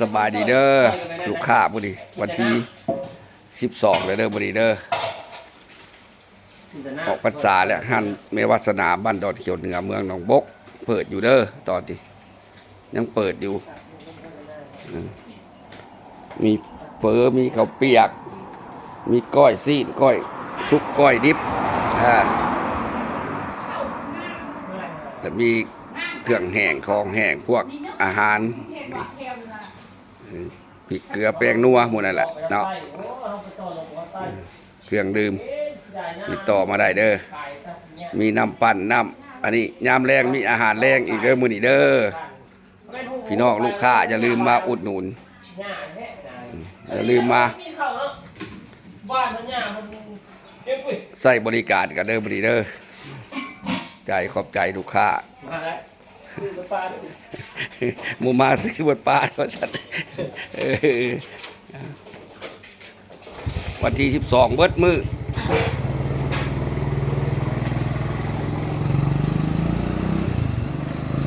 สบายดีเด้อลูกค้าบุรีวันที่สิบสองเลยเด้อบุรีเด้อออกพรรษาแล้วหันเมวัสนาบ้านดอนเขียวเหนือเมืองหนองบก เปิดอยู่เด้อตอนนี้ยังเปิดอยู่อืมมีเฟอมีข้าวเปียก มีก้อยซีนก้อยชุกก้อยดิบอ่าแล้วมี เครื่องแห้งของแห้งพวกอาหารพริกเกลือแป้งนัวหมดนั่นแหละเนาะเครื่องดื่มติดต่อมาได้เด้อมีน้ำปั่นน้ำอันนี้ยามแรงมีอาหารแรงอีกเด้อมือนีเด้อพี่น้องลูกค้าอย่าลืมมาอุดหนุนอย่าลืมมาใส่บริการกันเด้อมื้อนีเด้อใจขอบใจลูกค้า ซื้อกระปาด้วยหมูมาซื้อบนป้าว่าสัตว์เออวันที่สิบสองเบิดมือ